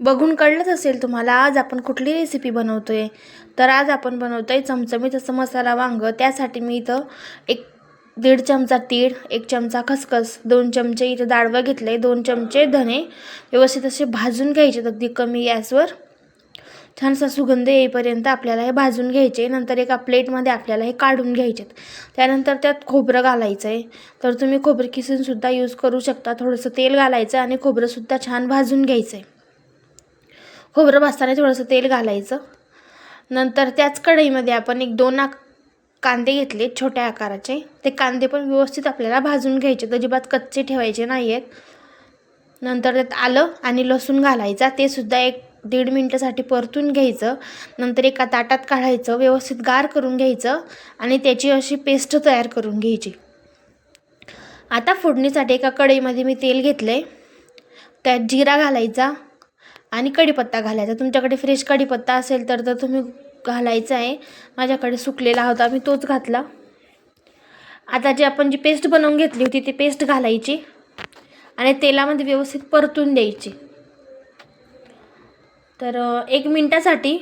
बघून कळलंच असेल तुम्हाला आज आपण कुठली रेसिपी बनवतोय? तर आज आपण बनवतोय चमचमीत असं मसाला वांग. त्यासाठी मी इथं एक दीड चमचा तीळ एक चमचा खसखस दोन चमचे इथं डाळवर घेतलं आहे दोन चमचे धने व्यवस्थित असे भाजून घ्यायचे अगदी कमी गॅसवर. छानसा सुगंध येईपर्यंत आपल्याला हे भाजून घ्यायचे. नंतर एका प्लेटमध्ये आपल्याला हे काढून घ्यायचे त्यानंतर त्यात खोबरं घालायचं आहे तर तुम्ही खोबरं किसूनसुद्धा यूज करू शकता. थोडंसं तेल घालायचं आणि खोबरंसुद्धा छान भाजून घ्यायचं आहे खोबरं भाजताना थोडंसं तेल घालायचं. नंतर त्याच कढईमध्ये आपण एक दोन आक कांदे घेतले छोट्या आकाराचे. ते कांदे पण व्यवस्थित आपल्याला भाजून घ्यायचे अजिबात कच्चे ठेवायचे नाही आहेत नंतर त्यात आलं आणि लसूण घालायचा. ते सुद्धा एक दीड मिनटासाठी परतून घ्यायचं. नंतर एका ताटात काढायचं. व्यवस्थित गार करून घ्यायचं आणि त्याची अशी पेस्ट तयार करून घ्यायची. आता फोडणीसाठी एका कढईमध्ये मी तेल घेतलं आहे त्यात जिरा घालायचा. आणि कढीपत्ता घालायचा. तुमच्याकडे फ्रेश कढीपत्ता असेल तर तर तुम्ही घालायचा आहे. माझ्याकडे सुकलेला होता मी तोच घातला. आता जी आपण जी पेस्ट बनवून घेतली होती ती पेस्ट घालायची आणि तेलामध्ये व्यवस्थित परतून द्यायची. तर एक मिनटासाठी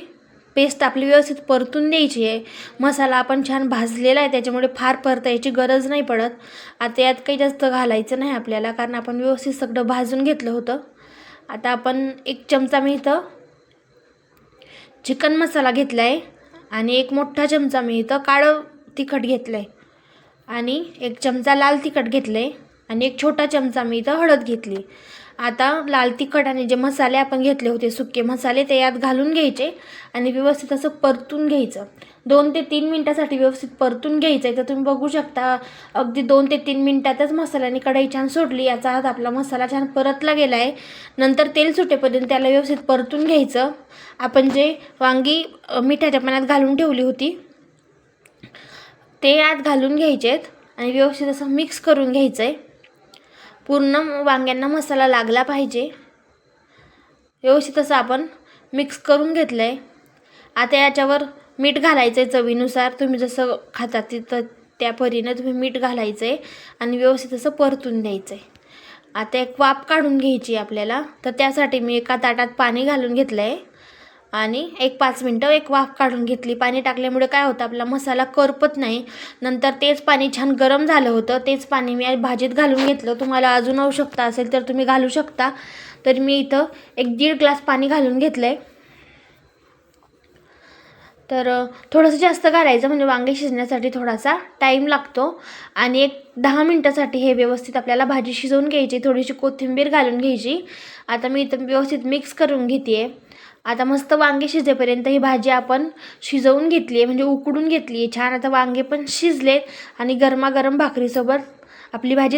पेस्ट आपली व्यवस्थित परतून द्यायची आहे. मसाला आपण छान भाजलेला आहे त्याच्यामुळे फार परतायची गरज नाही पडत. आता यात काही जास्त घालायचं नाही आपल्याला कारण आपण व्यवस्थित सगळं भाजून घेतलं होतं. आता आपण एक चमचा मी इथं चिकन मसाला घेतला आहे आणि एक मोठा चमचा मी इथं काळं तिखट घेतलं आहे आणि एक चमचा लाल तिखट घेतलं आहे आणि एक छोटा चमचा मी इथं हळद घेतली. आता लाल तिखट आणि जे मसाले आपण घेतले होते सुके मसाले ते यात घालून घ्यायचे आणि व्यवस्थित असं परतून घ्यायचं. दोन ते तीन मिनटासाठी व्यवस्थित परतून घ्यायचं आहे तर तुम्ही बघू शकता अगदी दोन ते तीन मिनटातच मसाल्याने कढई छान सोडली. याचा आत आपला मसाला छान परतला गेला आहे नंतर तेल सुटेपर्यंत त्याला व्यवस्थित परतून घ्यायचं. आपण जे वांगी मिठाच्या पाण्यात घालून ठेवली होती ते यात घालून घ्यायचेत आणि व्यवस्थित असं मिक्स करून घ्यायचं आहे पूर्ण वांग्यांना मसाला लागला पाहिजे. व्यवस्थित असं आपण मिक्स करून घेतलं आहे आता याच्यावर मीठ घालायचं आहे चवीनुसार. तुम्ही जसं खाता तिथं त्या परीनं तुम्ही मीठ घालायचं आहे आणि व्यवस्थित असं परतून द्यायचं आहे आता एक वाफ काढून घ्यायची आपल्याला. तर त्यासाठी मी एका ताटात पाणी घालून घेतलं आहे आणि एक पाच मिनटं एक वाफ काढून घेतली. पाणी टाकल्यामुळे काय होतं आपला मसाला करपत नाही. नंतर तेच पाणी छान गरम झालं होतं. तेच पाणी मी भाजीत घालून घेतलं. तुम्हाला अजून आवश्यकता असेल तर तुम्ही घालू शकता. तर मी इथं एक दीड ग्लास पाणी घालून घेतलं आहे तर थोडंसं जास्त घालायचं म्हणजे वांगे शिजण्यासाठी थोडासा टाईम लागतो. आणि एक दहा मिनटासाठी हे व्यवस्थित आपल्याला भाजी शिजवून घ्यायची. थोडीशी कोथिंबीर घालून घ्यायची. आता मी इथं व्यवस्थित मिक्स करून घेते आहे आता मस्त वांगे शिजेपर्यंत ही भाजी आपण शिजवून घेतली आहे म्हणजे उकडून घेतली आहे. छान आता वांगे पण शिजले आणि गरमागरम भाकरीसोबत आपली भाजी